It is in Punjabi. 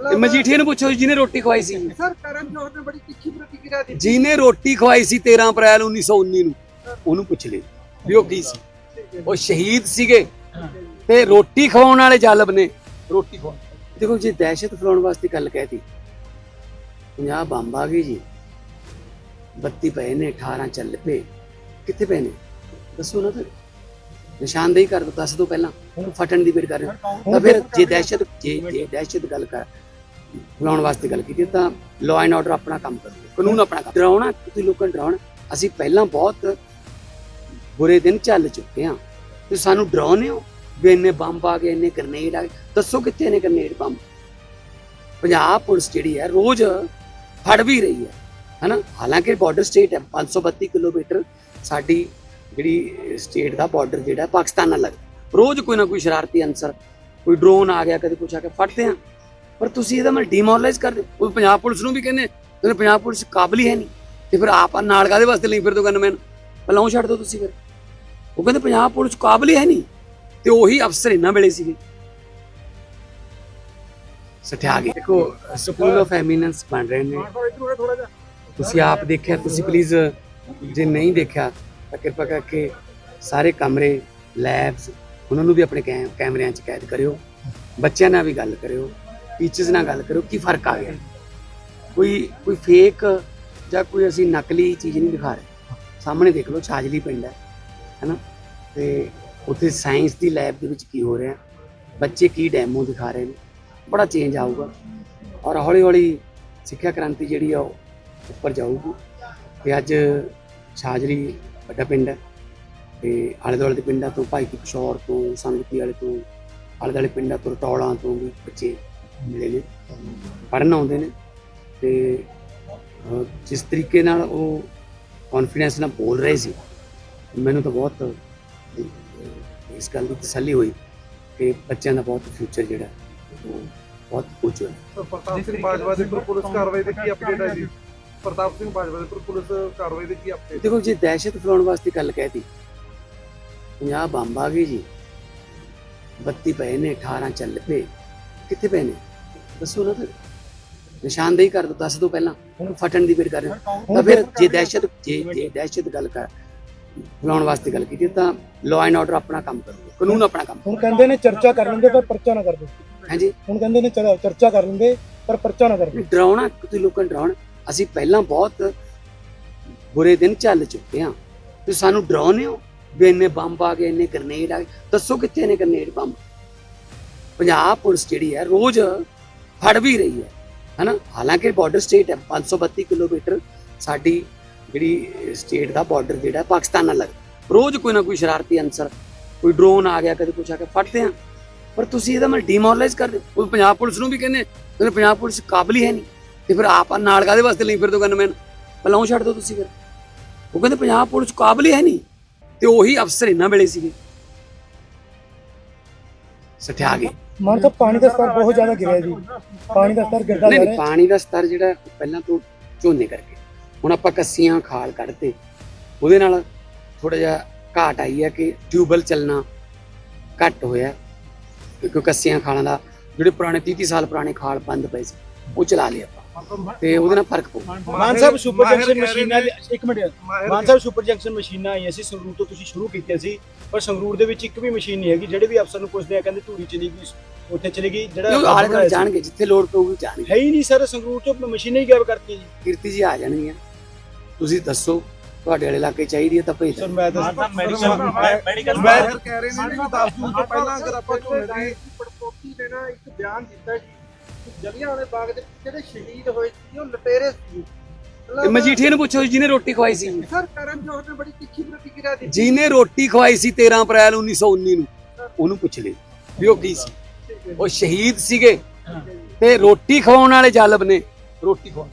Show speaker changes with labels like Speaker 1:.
Speaker 1: ਤੇ ਮਜੀਠੀਏ ਨੂੰ ਪੁੱਛੋ ਜਿਹਨੇ ਰੋਟੀ ਖਵਾਈ ਸੀ।
Speaker 2: ਸਰ ਕਰਨ ਜੋਹਰ ਨੇ ਬੜੀ ਤਿੱਖੀ ਪ੍ਰਤੀਕਿਰਿਆ ਦਿੱਤੀ।
Speaker 1: ਜਿਹਨੇ ਰੋਟੀ ਖਵਾਈ ਸੀ 13 ਅਪ੍ਰੈਲ 1919 ਨੂੰ ਉਹਨੂੰ ਪੁੱਛ ਲੈ ਵੀ ਉਹ ਕੀ ਸੀ? ਉਹ ਸ਼ਹੀਦ ਸੀਗੇ ਤੇ ਰੋਟੀ ਖਵਾਉਣ ਵਾਲੇ ਜਾਲਬ ਨੇ ਰੋਟੀ ਖਵਾ ਦੇਖੋ ਜੇ ਦਹਿਸ਼ਤ ਫੈਲਾਉਣ ਵਾਸਤੇ ਗੱਲ ਕਹਿਤੀ 50 ਬੰਬ ਆ ਗਏ ਜੀ 32 ਪਏ ਨੇ 18 ਚੱਲ ਪਏ। ਕਿੱਥੇ ਪਏ ਨੇ? ਦੱਸੋ ਨਾ ਫਿਰ ਨਿਸ਼ਾਨਦੇਹੀ ਕਰ ਦੋ ਦੱਸ ਦੋ ਪਹਿਲਾਂ। ਫਟਣ ਦੀ ਵੇਟ ਕਰ ਤਾਂ ਫਿਰ ਜੇ ਦਹਿਸ਼ਤ ਜੇ ਜੇ ਦਹਿਸ਼ਤ ਗੱਲ ਕਰ ਫੈਲਾਉਣ ਵਾਸਤੇ ਗੱਲ ਕੀਤੀ, ਤਾਂ ਲਾਅ ਐਂਡ ਆਰਡਰ ਆਪਣਾ ਕੰਮ ਕਰੂਗਾ ਕਾਨੂੰਨ ਆਪਣਾ ਕੰਮ, ਡਰਾਉਣਾ, ਤੁਸੀਂ ਲੋਕਾਂ ਨੂੰ ਡਰਾਉਣਾ, ਅਸੀਂ ਪਹਿਲਾਂ ਬਹੁਤ ਬੁਰੇ ਦਿਨ ਚੱਲ ਚੁੱਕੇ ਹਾਂ ਤੁਸੀਂ ਸਾਨੂੰ ਡਰਾਉਂਦੇ ਹੋ ਵੀ ਇੰਨੇ ਬੰਬ ਆ ਗਏ, ਇੰਨੇ ਗ੍ਰਨੇਡ ਆ ਗਏ, ਦੱਸੋ ਕਿੱਥੇ ਨੇ ਗ੍ਰਨੇਡ ਬੰਬ? ਪੰਜਾਬ ਪੁਲਿਸ ਜਿਹੜੀ ਹੈ, ਰੋਜ਼ ਫੜ ਵੀ ਰਹੀ ਹੈ, ਹਨਾ? ਹਾਲਾਂਕਿ ਬਾਰਡਰ ਸਟੇਟ ਹੈ 532 ਕਿਲੋਮੀਟਰ ਸਾਡੀ ਜਿਹੜੀ ਸਟੇਟ ਦਾ ਬਾਰਡਰ ਜਿਹੜਾ ਪਾਕਿਸਤਾਨ ਨਾਲ ਲੱਗਦਾ। ਰੋਜ਼ ਕੋਈ ਨਾ ਕੋਈ ਸ਼ਰਾਰਤੀ ਅਨਸਰ, ਕੋਈ ਡਰੋਨ ਆ ਗਿਆ, ਕਦੇ ਕੁਛ ਆ ਕੇ ਫੜਦੇ ਆ ਪਰ ਤੁਸੀਂ ਇਹਦਾ ਮੈਂ ਡੀਮੋਰਲਾਈਜ਼ ਕਰ ਦਿਓ ਉਹ ਪੰਜਾਬ ਪੁਲਿਸ ਨੂੰ ਵੀ ਕਹਿੰਦੇ ਤੇ ਪੰਜਾਬ ਪੁਲਿਸ ਕਾਬਲ ਹੀ ਹੈ ਨਹੀਂ। ਤੇ ਫਿਰ ਆਪ ਨਾਲ ਕਾਦੇ ਵਾਸਤੇ ਲਈ ਫਿਰਦੇ ਹੋ ਗਨਮੈਨ? ਪਹਿਲਾਂ ਉਹ ਛੱਡ ਦਿਓ ਤੁਸੀਂ ਫਿਰ। ਉਹ ਕਹਿੰਦੇ ਪੰਜਾਬ ਪੁਲਿਸ ਕਾਬਲ ਹੀ ਹੈ ਨਹੀਂ। ਤੇ ਉਹੀ ਅਫਸਰ ਇਹਨਾਂ ਵੇਲੇ ਸੀਗੇ। ਸਠਿਆ ਗਏ। ਦੇਖੋ ਸਕੂਲ ਆਫ ਐਮੀਨੈਂਸ ਬਣ ਰਹੇ ਨੇ। ਤੁਸੀਂ ਆਪ ਦੇਖਿਆ ਤੁਸੀਂ ਪਲੀਜ਼ ਜੇ ਨਹੀਂ ਦੇਖਿਆ ਤਾਂ ਕਿਰਪਾ ਕਰਕੇ ਸਾਰੇ ਕਮਰੇ ਲੈਬਸ ਉਹਨਾਂ ਨੂੰ ਵੀ ਆਪਣੇ ਕੈਮ- ਕੈਮਰਿਆਂ 'ਚ ਕੈਦ ਕਰਿਓ। ਬੱਚਿਆਂ ਨਾਲ ਵੀ ਗੱਲ ਕਰਿਓ। ਟੀਚਰਸ ਨਾਲ ਗੱਲ ਕਰੋ, ਕੀ ਫ਼ਰਕ ਆ ਗਿਆ? ਕੋਈ ਕੋਈ ਫੇਕ ਜਾਂ ਕੋਈ ਅਸੀਂ ਨਕਲੀ ਚੀਜ਼ ਨਹੀਂ ਦਿਖਾ ਰਹੇ। ਸਾਹਮਣੇ ਦੇਖ ਲਓ, ਛਾਜਲੀ ਪਿੰਡ ਹੈ, ਹੈਨਾ? ਤੇ ਉੱਥੇ ਸਾਇੰਸ ਦੀ ਲੈਬ ਦੇ ਵਿੱਚ ਕੀ ਹੋ ਰਿਹਾ? ਬੱਚੇ ਕੀ ਡੈਮੋ ਦਿਖਾ ਰਹੇ ਨੇ? ਬੜਾ ਚੇਂਜ ਆਊਗਾ। ਔਰ ਹੌਲੀ ਹੌਲੀ ਸਿੱਖਿਆ ਕ੍ਰਾਂਤੀ ਜਿਹੜੀ ਆ, ਉਹ ਉੱਪਰ ਜਾਊਗੀ। ਤੇ ਅੱਜ ਛਾਜਲੀ ਵੱਡਾ ਪਿੰਡ ਹੈ, ਤੇ ਆਲੇ ਦੁਆਲੇ ਦੇ ਪਿੰਡਾਂ ਤੋਂ ਭਾਈ ਕਿਸ਼ੋਰ ਤੋਂ, ਸੰਗਤੀ ਵਾਲੇ ਤੋਂ ਆਲੇ ਦੁਆਲੇ ਪਿੰਡਾਂ ਤੋਂ ਰਤੌਲਾਂ ਤੋਂ ਵੀ ਬੱਚੇ ਮਿਲੇ ਨੇ ਪੜ੍ਹਨ ਆਉਂਦੇ ਨੇ ਤੇ ਜਿਸ ਤਰੀਕੇ ਨਾਲ ਉਹ ਕੌਨਫੀਡੈਂਸ ਨਾਲ ਬੋਲ ਰਹੇ ਸੀ ਮੈਨੂੰ ਤਾਂ ਬਹੁਤ ਇਸ ਗੱਲ ਦੀ ਤਸੱਲੀ ਹੋਈ ਕਿ ਬੱਚਿਆਂ ਦਾ ਬਹੁਤ ਫਿਊਚਰ ਜਿਹੜਾ ਉਹ ਬਹੁਤ ਉਜਵਲ ਹੈ।
Speaker 2: ਪ੍ਰਤਾਪ ਸਿੰਘ ਬਾਜਵਾ ਦੇ ਉੱਪਰ ਪੁਲਿਸ ਕਾਰਵਾਈ ਦੇ ਕੀ ਅਪਡੇਟ ਹੈ ਜੀ? ਪ੍ਰਤਾਪ ਸਿੰਘ ਬਾਜਵਾ ਦੇ ਉੱਪਰ ਪੁਲਿਸ ਕਾਰਵਾਈ ਦੇ ਕੀ ਅਪਡੇਟ
Speaker 1: ਦੇਖੋ ਜੇ ਦਹਿਸ਼ਤ ਫੈਲਾਉਣ ਵਾਸਤੇ ਗੱਲ ਕਹਿਤੀ 50 ਬੰਬ ਆ ਗਏ ਜੀ 32 ਪਏ ਨੇ 18 ਚੱਲ ਪਏ ਕਿੱਥੇ ਪਏ ਨੇ? ਦੱਸੋ ਨਾ ਫਿਰ ਨਿਸ਼ਾਨਦੇਹੀ ਕਰ ਦੋ ਦੱਸ ਦੋ ਪਹਿਲਾਂ। ਹੁਣ ਫਟਣ ਦੀ ਵੇਟ ਕਰ ਰਹੇ ਹੋ। ਤਾਂ ਫਿਰ ਜੇ ਦਹਿਸ਼ਤ ਜੇ ਜੇ ਦਹਿਸ਼ਤ ਗੱਲ ਕਰ ਫੈਲਾਉਣ ਵਾਸਤੇ ਗੱਲ ਕੀਤੀ ਤਾਂ ਲਾਅ ਐਂਡ ਆਰਡਰ ਆਪਣਾ ਕੰਮ ਕਰੂਗਾ। ਕਾਨੂੰਨ ਆਪਣਾ ਕੰਮ
Speaker 3: ਹੁਣ ਕਹਿੰਦੇ ਨੇ ਚਰਚਾ ਕਰ ਲੈਂਦੇ ਪਰ ਪਰਚਾ ਨਾ ਕਰਦੇ
Speaker 1: ਹਾਂਜੀ।
Speaker 3: ਹੁਣ ਕਹਿੰਦੇ ਨੇ ਚਰ- ਚਰਚਾ ਕਰ ਲੈਂਦੇ ਪਰ ਪਰਚਾ ਨਾ ਕਰਦੇ
Speaker 1: ਡਰਾਉਣਾ ਤੁਸੀਂ ਲੋਕਾਂ ਨੂੰ ਡਰਾਉਣਾ। ਅਸੀਂ ਪਹਿਲਾਂ ਬਹੁਤ ਬੁਰੇ ਦਿਨ ਚੱਲ ਚੁੱਕੇ ਹਾਂ। ਤੁਸੀਂ ਸਾਨੂੰ ਡਰਾਉਂਦੇ ਹੋ? ਵੀ ਇੰਨੇ ਬੰਬ ਆ ਗਏ ਇੰਨੇ ਗ੍ਰਨੇਡ ਆ ਗਏ। ਦੱਸੋ ਕਿੱਥੇ ਨੇ ਗ੍ਰਨੇਡ ਬੰਬ? ਪੰਜਾਬ ਪੁਲਿਸ ਜਿਹੜੀ ਹੈ ਰੋਜ਼ ਫੜ ਵੀ ਰਹੀ ਹੈ, ਹਨਾ? ਹਾਲਾਂਕਿ ਬਾਰਡਰ ਸਟੇਟ ਹੈ 532 ਕਿਲੋਮੀਟਰ ਸਾਡੀ ਜਿਹੜੀ ਸਟੇਟ ਦਾ ਬਾਰਡਰ ਜਿਹੜਾ ਪਾਕਿਸਤਾਨ ਨਾਲ ਲੱਗਦਾ ਰੋਜ਼ ਕੋਈ ਨਾ ਕੋਈ ਸ਼ਰਾਰਤੀ ਅਨਸਰ, ਕੋਈ ਡਰੋਨ ਆ ਗਿਆ, ਕਦੇ ਕੁਛ ਆ ਕੇ ਫੜਦੇ ਆ ਪਰ ਤੁਸੀਂ ਇਹਦਾ ਮਤਲਬ ਡੀਮੋਰਲਾਈਜ਼ ਕਰਦੇ ਦਿਓ। ਉਹ ਪੰਜਾਬ ਪੁਲਿਸ ਨੂੰ ਵੀ ਕਹਿੰਦੇ ਕਹਿੰਦੇ ਪੰਜਾਬ ਪੁਲਿਸ ਕਾਬਲ ਹੀ ਹੈ ਨਹੀਂ। ਤੇ ਫਿਰ ਆਪ ਨਾਲ ਕਾਦੇ ਵਾਸਤੇ ਲਈ ਫਿਰਦੇ ਹੋ ਗਨਮੈਨ। ਪਹਿਲਾਂ ਉਹ ਛੱਡ ਦਿਓ ਤੁਸੀਂ ਫਿਰ। ਉਹ ਕਹਿੰਦੇ ਪੰਜਾਬ ਪੁਲਿਸ ਕਾਬਲ ਹੀ ਹੈ ਨਹੀਂ। ਤੇ ਉਹੀ ਅਫਸਰ ਇਹਨਾਂ ਵੇਲੇ ਸੀਗੇ। ਸਠਿਆ ਗਏ।
Speaker 3: ਮਨ ਤਾਂ ਪਾਣੀ ਦਾ ਸਤਰ ਬਹੁਤ ਜ਼ਿਆਦਾ ਗਿਰਿਆ ਜੀ। ਪਾਣੀ ਦਾ ਸਤਰ ਗਿਰਦਾ
Speaker 1: ਨਹੀਂ
Speaker 3: ਜਾ
Speaker 1: ਨਹੀਂ
Speaker 3: ਰਿਹਾ
Speaker 1: ਪਾਣੀ ਦਾ ਸਤਰ ਜਿਹੜਾ ਪਹਿਲਾਂ ਤੋਂ ਝੋਨੇ ਕਰਕੇ। ਹੁਣ ਆਪਾਂ ਕੱਸੀਆਂ ਖਾਲ ਕੱਢਤੇ। ਉਹਦੇ ਨਾਲ ਥੋੜਾ ਜਿਹਾ ਘਾਟ ਆਈ ਹੈ ਕਿ ਟਿਊਬਲ ਚੱਲਣਾ ਘੱਟ ਹੋਇਆ। ਕਿਉਂਕਿ ਕੱਸੀਆਂ ਖਾਲਾਂ ਦਾ ਜਿਹੜੇ ਪੁਰਾਣੇ 30 30 ਸਾਲ ਪੁਰਾਣੇ ਖਾਲ ਬੰਦ ਪਏ ਸੀ ਉਹ ਚਲਾ ਲਏ ਆਪਾਂ। ਤੇ ਉਹਦੇ ਨਾਲ ਫ਼ਰਕ ਪਊ।
Speaker 4: ਮਾਨ ਸਾਹਿਬ ਸੁਪਰ ਜੰਕਸ਼ਨ ਮਸ਼ੀਨਾਂ ਇੱਕ minute. Mann Sahib super junction ਮਸ਼ੀਨਾਂ ਆਈਆਂ ਸੀ ਸੰਗਰੂਰ ਤੋਂ ਤੁਸੀਂ ਸ਼ੁਰੂ ਕੀਤੀਆਂ ਸੀ ਪਰ ਸੰਗਰੂਰ ਦੇ ਵਿੱਚ ਇੱਕ ਵੀ ਮਸ਼ੀਨ ਨਹੀਂ ਹੈਗੀ ਜਿਹੜੇ ਵੀ ਅਫਸਰ ਨੂੰ ਪੁੱਛਦੇ ਆ ਕਹਿੰਦੇ ਧੂਰੀ ਚਲੀ ਗਈ ਉੱਥੇ ਚਲੀ ਗਈ ਜਿਹੜਾ
Speaker 1: ਆਲੇ ਦੁਆਲੇ ਜਾਣਗੇ ਜਿੱਥੇ ਲੋੜ ਪਊਗੀ ਜਾਣਗੇ।
Speaker 4: ਹੈ ਹੀ ਨਹੀਂ ਸਰ ਸੰਗਰੂਰ ਤੋਂ ਮਸ਼ੀਨਾਂ ਹੀ ਗਾਇਬ ਕਰਤੀਆਂ ਜੀ।
Speaker 1: ਕੀਰਤੀ ਜੀ ਆ ਜਾਣਗੀਆਂ। ਤੁਸੀਂ ਦੱਸੋ ਤੁਹਾਡੇ ਵਾਲੇ ਇਲਾਕੇ ਚਾਹੀਦੀ ਹੈ ਤਾਂ ਭੇਜ
Speaker 4: ਸਰ। ਮੈਂ ਤਾਂ
Speaker 2: ਮੈਡੀਕਲ ਮਾਹਿਰ ਕਹਿ ਰਹੇ ਨੇ ਵੀ 10 ਜੂਨ ਤੋਂ ਪਹਿਲਾਂ ਅਗਰ ਆਪਾਂ ਝੋਨੇ ਦੀ ਪੜਪੋਤੀ ਨਾ ਇੱਕ ਬਿਆਨ ਦਿੱਤਾ ਜੀ ਜਲੀਆਂ ਵਾਲੇ ਬਾਗ ਦੇ ਜਿਹੜੇ ਸ਼ਹੀਦ ਹੋਏ ਸੀ ਉਹ ਲਟੇਰੇ ਸੀ।
Speaker 1: ਤੇ ਮਜੀਠੀਏ ਨੂੰ ਪੁੱਛੋ ਜਿਹਨੇ ਰੋਟੀ ਖਵਾਈ ਸੀ।
Speaker 2: ਸਰ ਕਰਨ ਜੋਹਰ ਨੇ ਬੜੀ ਤਿੱਖੀ ਪ੍ਰਤੀਕਿਰਿਆ ਦਿੱਤੀ।
Speaker 1: ਜਿਹਨੇ ਰੋਟੀ ਖਵਾਈ ਸੀ 13 ਅਪ੍ਰੈਲ 1919 ਨੂੰ ਉਹਨੂੰ ਪੁੱਛ ਲੈ ਵੀ ਉਹ ਕੀ ਸੀ। ਉਹ ਸ਼ਹੀਦ ਸੀਗੇ ਤੇ ਰੋਟੀ ਖਵਾਉਣ ਵਾਲੇ ਜਾਲਬ ਨੇ। ਰੋਟੀ ਖਵਾ